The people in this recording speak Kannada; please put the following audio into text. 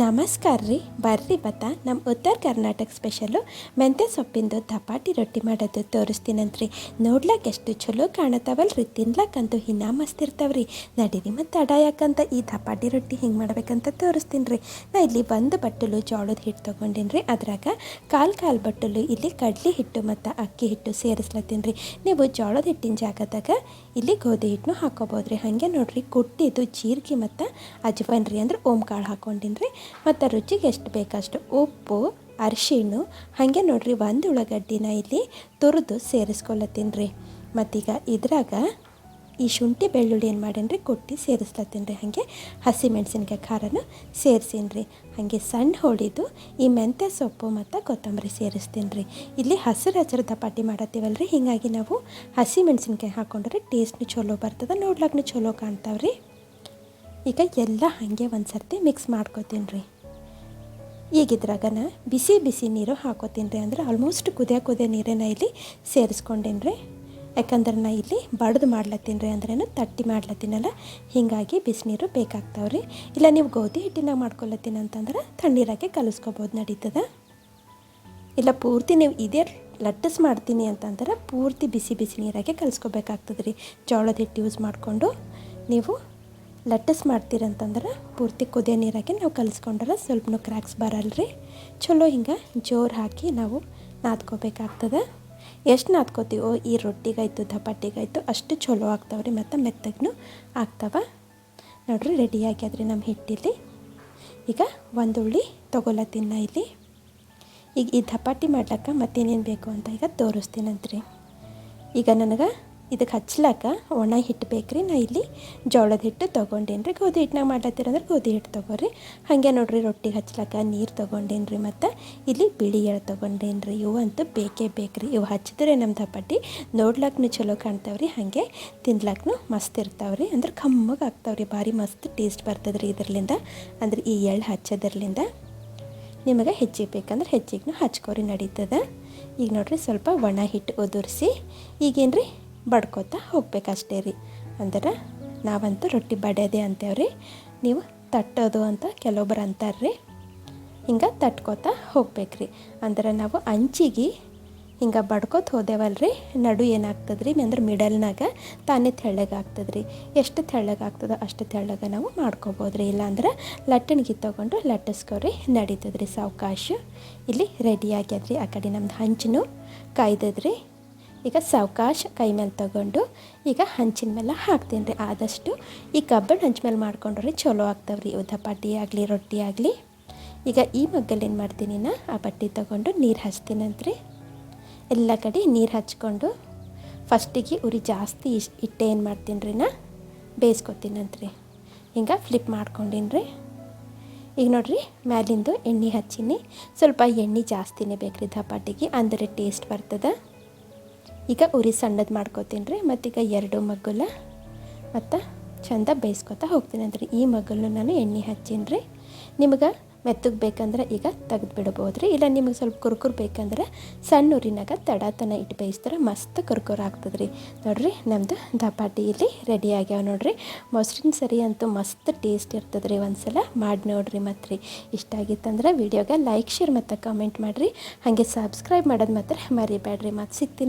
ನಮಸ್ಕಾರ ರೀ ಬರ್ರಿ ಬತ್ತ ನಮ್ಮ ಉತ್ತರ ಕರ್ನಾಟಕ ಸ್ಪೆಷಲು ಮೆಂತ್ಯ ಸೊಪ್ಪಿಂದು ದಪಾಟಿ ರೊಟ್ಟಿ ಮಾಡೋದು ತೋರಿಸ್ತೀನಂತ್ರಿ. ನೋಡ್ಲಕ್ಕೆ ಎಷ್ಟು ಚಲೋ ಕಾಣತಾವಲ್ರಿ ತಿನ್ಲಕ್ಕಂತೂ ಹಿನ್ನ ಮಸ್ತ್ ಇರ್ತಾವ್ರಿ. ನಡೀರಿ ಮತ್ತು ತಡ ಯಾಕಂತ ಈ ದಪಾಟಿ ರೊಟ್ಟಿ ಹಿಂಗೆ ಮಾಡ್ಬೇಕಂತ ತೋರಿಸ್ತೀನಿ ರೀ ನಾ ಇಲ್ಲಿ ಒಂದು ಬಟ್ಟಲು ಜೋಳದ ಹಿಟ್ಟು ತೊಗೊಂಡೀನಿ ರೀ ಅದ್ರಾಗ ಕಾಲು ಕಾಲು ಬಟ್ಟಲು, ಇಲ್ಲಿ ಕಡ್ಲಿ ಹಿಟ್ಟು ಮತ್ತು ಅಕ್ಕಿ ಹಿಟ್ಟು ಸೇರಿಸ್ಲತ್ತೀನಿ ರೀ ನೀವು ಜೋಳದ ಹಿಟ್ಟಿನ ಜಾಗದಾಗ ಇಲ್ಲಿ ಗೋಧಿ ಹಿಟ್ಟನ್ನು ಹಾಕೋಬೋದು ರೀ ಹಾಗೆ ನೋಡ್ರಿ, ಕುಟ್ಟಿದ್ದು ಜೀರಿಗೆ ಮತ್ತು ಅಜ್ವನ್ ರೀ ಅಂದ್ರೆ ಓಮ್ ಕಾಳು ಹಾಕೊಂಡೀನಿ. ರೀ ಮತ್ತು ರುಚಿಗೆ ಎಷ್ಟು ಬೇಕಷ್ಟು ಉಪ್ಪು ಅರಿಶಿಣ್ಣು ಹಾಗೆ ನೋಡಿರಿ ಒಂದು ಉಳ್ಳಾಗಡ್ಡಿನ ಇಲ್ಲಿ ತುರಿದು ಸೇರಿಸ್ಕೊಳ್ಳತ್ತೀನಿ ರೀ. ಮತ್ತೀಗ ಇದ್ರಾಗ ಈ ಶುಂಠಿ ಬೆಳ್ಳುಳ್ಳಿ ಏನು ಮಾಡೀನಿ ಕೊಟ್ಟು ಸೇರಿಸ್ಲತ್ತೀನಿ ರೀ. ಹಾಗೆ ಹಸಿ ಮೆಣಸಿನ್ಕಾಯಿ ಖಾರನ ಸೇರಿಸೀನಿ ರೀ. ಹಾಗೆ ಸಣ್ಣ ಹೋಳಿದು, ಈ ಮೆಂತ್ಯ ಸೊಪ್ಪು ಮತ್ತು ಕೊತ್ತಂಬರಿ ಸೇರಿಸ್ತೀನಿ ರೀ. ಇಲ್ಲಿ ಹಸಿರು ಹಸಿರು ದಪಾಟಿ ಮಾಡತ್ತೀವಲ್ಲ ರೀ ಹೀಗಾಗಿ ನಾವು ಹಸಿ ಮೆಣಸಿನ್ಕಾಯಿ ಹಾಕೊಂಡ್ರೆ ಟೇಸ್ಟ್ನು ಚಲೋ ಬರ್ತದೆ ನೋಡ್ಲಾಕ್ನು ಚಲೋ ಕಾಣ್ತಾವ್ರಿ. ಈಗ ಎಲ್ಲ ಹಾಗೆ ಒಂದು ಸರ್ತಿ ಮಿಕ್ಸ್ ಮಾಡ್ಕೊತೀನಿ ರೀ. ಈಗ ನಾ ಬಿಸಿ ಬಿಸಿ ನೀರು ಹಾಕೋತೀನಿ ರೀ ಅಂದ್ರೆ ಆಲ್ಮೋಸ್ಟ್ ಕುದಿಯ ಕುದಿಯ ನೀರನ್ನು ಇಲ್ಲಿ ಸೇರಿಸ್ಕೊಂಡೇನಿ ರೀ. ಯಾಕಂದ್ರೆ ನಾ ಇಲ್ಲಿ ಬಡ್ದು ಮಾಡ್ಲತ್ತೀನಿ ರೀ ಅಂದ್ರೇನು ತಟ್ಟಿ ಮಾಡ್ಲತ್ತೀನಲ್ಲ, ಹೀಗಾಗಿ ಬಿಸಿನೀರು ಬೇಕಾಗ್ತಾವೆ ರೀ. ಇಲ್ಲ ನೀವು ಗೋಧಿ ಹಿಟ್ಟಿನಾಗ ಮಾಡ್ಕೊಳತ್ತೀನಿ ಅಂತಂದ್ರೆ ತಣ್ಣೀರಾಗೆ ಕಲಿಸ್ಕೊಬೋದು ನಡೀತದ. ಇಲ್ಲ ಪೂರ್ತಿ ನೀವು ಇದೇ ಲಟ್ಟಸ್ ಮಾಡ್ತೀನಿ ಅಂತಂದ್ರೆ ಪೂರ್ತಿ ಬಿಸಿ ಬಿಸಿ ನೀರಾಗೆ ಕಲಿಸ್ಕೋಬೇಕಾಗ್ತದೆ ರೀ ಜೋಳದ ಹಿಟ್ಟು ಯೂಸ್ ಮಾಡಿಕೊಂಡು ನೀವು ಲಟ್ಟಸ್ ಮಾಡ್ತೀರಂತಂದ್ರೆ ಪೂರ್ತಿ ಕುದಿಯೋ ನೀರಾಗೆ ನಾವು ಕಲಿಸ್ಕೊಂಡ್ರೆ ಸ್ವಲ್ಪನೂ ಕ್ರ್ಯಾಕ್ಸ್ ಬರಲ್ರಿ. ಚಲೋ ಹಿಂಗೆ ಜೋರು ಹಾಕಿ ನಾವು ನಾದ್ಕೋಬೇಕಾಗ್ತದೆ. ಎಷ್ಟು ನಾದ್ಕೋತೀವೋ ಈ ರೊಟ್ಟಿಗಾಯ್ತು ದಪಾಟಿಗಾಯ್ತು ಅಷ್ಟು ಚಲೋ ಆಗ್ತಾವೆ ರೀ ಮತ್ತು ಮೆತ್ತಗೂ ಆಗ್ತಾವ. ನೋಡ್ರಿ ರೆಡಿ ಆಗ್ಯಾದ್ರಿ ನಮ್ಮ ಹಿಟ್ಟಿಲಿ. ಈಗ ಒಂದು ಉಳ್ಳಿ ತಿನ್ನ ಇಲ್ಲಿ. ಈಗ ಈ ಧಪಾಟಿ ಮಾಡ್ಲಕ್ಕ ಮತ್ತೇನೇನು ಬೇಕು ಅಂತ ಈಗ ತೋರಿಸ್ತೀನಂತ್ರಿ. ಈಗ ನನಗೆ ಇದಕ್ಕೆ ಹಚ್ಲಾಕ ಒಣ ಹಿಟ್ಟು ಬೇಕ್ರಿ. ನಾ ಇಲ್ಲಿ ಜೋಳದ ಹಿಟ್ಟು ತೊಗೊಂಡೇನಿ ರೀ ಗೋಧಿ ಹಿಟ್ಟನಾಗ ಮಾಡ್ಲತ್ತೀರಂದ್ರೆ ಗೋಧಿ ಹಿಟ್ಟು ತೊಗೊರಿ. ಹಾಗೆ ನೋಡ್ರಿ ರೊಟ್ಟಿಗೆ ಹಚ್ಲಾಕ ನೀರು ತೊಗೊಂಡೇನಿ ರೀ ಮತ್ತು ಇಲ್ಲಿ ಬಿಳಿ ಎಳ್ಳು ತೊಗೊಂಡೇನಿ ರೀ ಇವು ಅಂತೂ ಬೇಕೇ ಬೇಕ್ರಿ. ಇವು ಹಚ್ಚಿದ್ರೆ ನಮ್ಮ ದಪಾಟಿ ನೋಡ್ಲಾಕ್ನು ಚಲೋ ಕಾಣ್ತಾವ್ರಿ. ಹಾಗೆ ತಿನ್ಲಾಕ್ನು ಮಸ್ತ್ ಇರ್ತಾವ್ರಿ. ಅಂದ್ರೆ ಕಮ್ಮಗೆ ಆಗ್ತಾವ್ರಿ. ಭಾರಿ ಮಸ್ತ್ ಟೇಸ್ಟ್ ಬರ್ತದೆ ರೀ ಇದರ್ಲಿಂದ. ಅಂದ್ರೆ ಈ ಎಳ್ಳು ಹಚ್ಚೋದ್ರಲಿಂದ ನಿಮಗೆ ಹೆಚ್ಚಿಗೆ ಬೇಕಂದ್ರೆ ಹೆಚ್ಚಿಗೆ ಹಚ್ಕೋರಿ ನಡೀತದೆ. ಈಗ ನೋಡ್ರಿ ಸ್ವಲ್ಪ ಒಣ ಹಿಟ್ಟು ಉದುರಿಸಿ. ಈಗೇನು ರೀ ಬಡ್ಕೋತಾ ಹೋಗ್ಬೇಕಷ್ಟೇ ರೀ. ಅಂದ್ರೆ ನಾವಂತೂ ರೊಟ್ಟಿ ಬಡಿಯೋದೆ ಅಂತೇವ್ರಿ ನೀವು ತಟ್ಟೋದು ಅಂತ ಕೆಲವೊಬ್ರು ಅಂತಾರೆ ರೀ. ಹಿಂಗೆ ತಟ್ಕೋತಾ ಹೋಗ್ಬೇಕ್ರಿ ಅಂದ್ರೆ ನಾವು ಅಂಚಿಗೆ ಹಿಂಗೆ ಬಡ್ಕೋತ ಹೋದೆವಲ್ರಿ ನಡು ಏನಾಗ್ತದೆ ರೀ ಅಂದ್ರೆ ಮಿಡಲ್ನಾಗ ತಾನೇ ತೆಳ್ಳಗೆ ಆಗ್ತದೆ ರೀ ಎಷ್ಟು ತೆಳ್ಳಗಾಗ್ತದೋ ಅಷ್ಟು ತೆಳ್ಳಗೆ ನಾವು ಮಾಡ್ಕೋಬೋದು ರೀ. ಇಲ್ಲಾಂದ್ರೆ ಲಟ್ಟಣಿಗೆ ತೊಗೊಂಡು ಲಟ್ಟಿಸ್ಕೋರಿ ನಡೀತದೆ ರೀ ಸಾವಕಾಶ. ಇಲ್ಲಿ ರೆಡಿ ಆಗ್ಯದ್ರಿ ಆ ಕಡೆ ನಮ್ದು ಹಂಚನು. ಕಾಯ್ದದ್ರಿ. ಈಗ ಸಾವಕಾಶ ಕೈ ಮೇಲೆ ತಗೊಂಡು ಈಗ ಹಂಚಿನ ಮೇಲೆ ಹಾಕ್ತೀನಿ ರೀ ಆದಷ್ಟು. ಈ ಕಬ್ಬಣ ಹಂಚ ಮೇಲೆ ಮಾಡ್ಕೊಂಡ್ರೆ ಚಲೋ ಆಗ್ತಾವ್ರಿ. ಉದ್ದಪಾಟಿ ದಪಾಟಿ ಆಗಲಿ, ರೊಟ್ಟಿ ಆಗಲಿ. ಈಗ ಈ ಮಗ್ಗಲ್ಲಿ ಏನು ಮಾಡ್ತೀನಿ ನಾ? ಆ ಬಟ್ಟೆ ತೊಗೊಂಡು ನೀರು ಹಚ್ತೀನಂತ್ರಿ. ಎಲ್ಲ ಕಡೆ ನೀರು ಹಚ್ಕೊಂಡು ಫಸ್ಟಿಗೆ ಉರಿ ಜಾಸ್ತಿ ಇಟ್ಟೆ ಏನು ಮಾಡ್ತೀನಿ ರೀ ನಾ? ಬೇಯಿಸ್ಕೊತೀನಂತ್ರಿ. ಹಿಂಗೆ ಫ್ಲಿಪ್ ಮಾಡ್ಕೊಂಡಿನಿ ರೀ. ಈಗ ನೋಡ್ರಿ ಮ್ಯಾಲಿಂದು ಎಣ್ಣೆ ಹಚ್ಚೀನಿ. ಸ್ವಲ್ಪ ಎಣ್ಣೆ ಜಾಸ್ತಿನೇ ಬೇಕ್ರಿ ದಪಾಟಿಗೆ ಅಂದರೆ ಟೇಸ್ಟ್ ಬರ್ತದೆ. ಈಗ ಉರಿ ಸಣ್ಣದು ಮಾಡ್ಕೋತೀನಿ ರೀ ಮತ್ತೀಗ ಎರಡು ಮಗ್ಗುಲ ಮತ್ತು ಚಂದ ಬೇಯಿಸ್ಕೊತಾ ಹೋಗ್ತೀನಿ ಅಂದ್ರೆ. ಈ ಮಗ್ಗಲನ್ನು ನಾನು ಎಣ್ಣೆ ಹಚ್ಚೀನಿ ರೀ. ನಿಮಗೆ ಮೆತ್ತಗೆ ಬೇಕಂದ್ರೆ ಈಗ ತೆಗೆದು ಬಿಡ್ಬೋದು ರೀ. ಇಲ್ಲ ನಿಮಗೆ ಸ್ವಲ್ಪ ಕುರ್ಕುರು ಬೇಕಂದ್ರೆ ಸಣ್ಣ ಉರಿನಾಗ ತಡತನ ಇಟ್ಟು ಬೇಯಿಸ್ತಾರೆ ಮಸ್ತ್ ಕುರ್ಕುರು ಆಗ್ತದೆ ರೀ. ನೋಡಿರಿ ನಮ್ಮದು ದಪಾಟಿ ಇಲ್ಲಿ ರೆಡಿ ಆಗ್ಯಾವ ನೋಡಿರಿ. ಮೊಸರಿನ ಸರಿ ಅಂತೂ ಮಸ್ತ್ ಟೇಸ್ಟ್ ಇರ್ತದೆ ರೀ ಒಂದು ಸಲ ಮಾಡಿ ನೋಡಿರಿ ಮತ್ತು ರೀ. ಇಷ್ಟ ಆಗಿತ್ತಂದ್ರೆ ವಿಡಿಯೋಗೆ ಲೈಕ್ ಶೇರ್ ಮತ್ತು ಕಮೆಂಟ್ ಮಾಡಿರಿ. ಹಾಗೆ ಸಬ್ಸ್ಕ್ರೈಬ್ ಮಾಡೋದು ಮಾತ್ರ ಮರಿಬೇಡ್ರಿ ಮತ್ತು ಸಿಗ್ತೀನಿ.